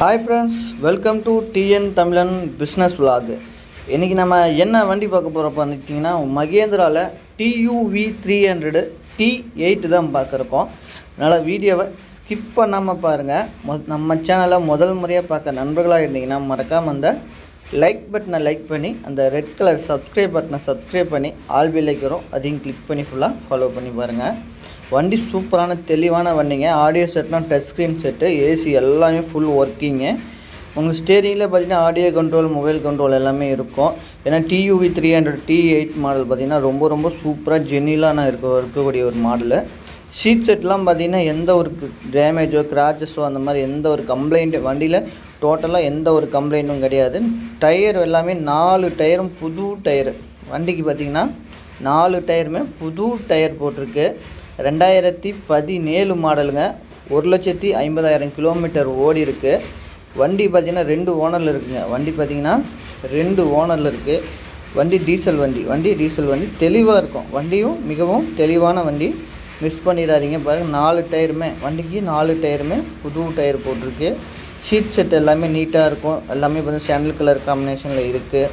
Hi friends welcome to TN Tamizhan business vlog. இன்றைக்கி நம்ம என்ன வண்டி பார்க்க போகிறப்ப வந்துட்டிங்கன்னா மகேந்திராவில் TUV three hundred T eight தான் பார்க்குறோம். அதனால் வீடியோவை ஸ்கிப் பண்ணாமல் பாருங்கள் மொ நம்ம சேனலை முதல் முறையாக பார்க்க நண்பர்களாக இருந்தீங்கன்னா மறக்காமல் அந்த லைக் பட்டனை லைக் பண்ணி அந்த ரெட் கலர் சப்ஸ்கிரைப் பட்டனை சப்ஸ்கிரைப் பண்ணி ஆல் பில் அதையும் கிளிக் பண்ணி ஃபுல்லாக ஃபாலோ பண்ணி பாருங்கள் வண்டி சூப்பரான தெளிவான வண்டிங்க. ஆடியோ செட்னா டச் ஸ்க்ரீன் செட்டு ஏசி எல்லாமே ஃபுல் ஒர்க்கிங்கு உங்கள் ஸ்டேரிங்கில் பார்த்தீங்கன்னா ஆடியோ கண்ட்ரோல் மொபைல் கண்ட்ரோல் எல்லாமே இருக்கும். ஏன்னா TUV three hundred T eight model பார்த்தீங்கன்னா ரொம்ப ரொம்ப சூப்பராக ஜென்னிலான இருக்க இருக்கக்கூடிய ஒரு மாடலு சீட் செட்லாம் பார்த்தீங்கன்னா எந்த ஒரு டேமேஜோ கிராச்சஸோ அந்த மாதிரி எந்த ஒரு கம்ப்ளைண்ட்டு வண்டியில் டோட்டலாக எந்த ஒரு கம்ப்ளைண்ட்டும் கிடையாது. டயர் எல்லாமே நாலு டயரும் புது டயரு வண்டிக்கு பார்த்தீங்கன்னா நாலு டயருமே புது டயர் போட்டிருக்கு. ரெண்டாயிரத்தி பதினேழு மாடலுங்க. ஒரு லட்சத்தி ஐம்பதாயிரம் கிலோமீட்டர் ஓடி இருக்குது வண்டி பார்த்திங்கன்னா ரெண்டு ஓனரில் இருக்குதுங்க வண்டி பார்த்திங்கன்னா ரெண்டு ஓனரில் இருக்குது வண்டி டீசல் வண்டி. வண்டி டீசல் வண்டி தெளிவாக இருக்கும். வண்டியும் மிகவும் தெளிவான வண்டி. மிஸ் பண்ணிடாதீங்க. பாருங்கள் நாலு டயருமே. வண்டிக்கு நாலு டயருமே புது டயர் போட்டிருக்கு. சீட் செட் எல்லாமே நீட்டாக இருக்கும். எல்லாமே பார்த்திங்கன்னா சேனல் கலர் காம்பினேஷனில் இருக்குது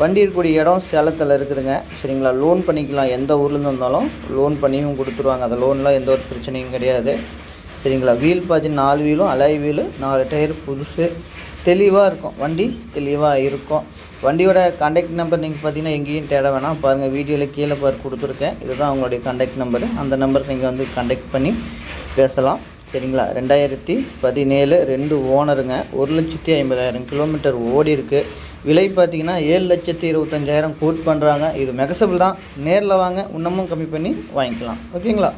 வண்டி இருக்கக்கூடிய இடம் சேலத்தில் இருக்குதுங்க. சரிங்களா? லோன் பண்ணிக்கலாம். எந்த ஊர்லேருந்து வந்தாலும் லோன் பண்ணியும் கொடுத்துருவாங்க. அந்த லோன்லாம் எந்த ஒரு பிரச்சனையும் கிடையாது. சரிங்களா? வீல் பார்த்தீங்கன்னா நாலு வீலும் அலாய் வீலு நாலு டயர் புதுசு. தெளிவாக இருக்கும். வண்டி தெளிவாக இருக்கும். வண்டியோட கான்டாக்ட் நம்பர் நீங்கள் பார்த்தீங்கன்னா எங்கேயும் தேட வேணாம். பாருங்கள் வீடியோவில் கீழே பாரு கொடுத்துருக்கேன். இதுதான் அவங்களுடைய கான்டாக்ட் நம்பரு அந்த நம்பருக்கு நீங்கள் வந்து கான்டாக்ட் பண்ணி பேசலாம். சரிங்களா? ரெண்டாயிரத்தி பதினேழு ரெண்டு ஓனருங்க ஒரு லட்சத்தி ஐம்பதாயிரம் கிலோமீட்டர் ஓடி இருக்குது விலை பார்த்தீங்கன்னா ஏழு லட்சத்தி இருபத்தஞ்சாயிரம் கோட் பண்ணுறாங்க இது மெகசபிள் தான். நேரில் வாங்க இன்னமும் கம்மி பண்ணி வாங்கிக்கலாம். ஓகேங்களா?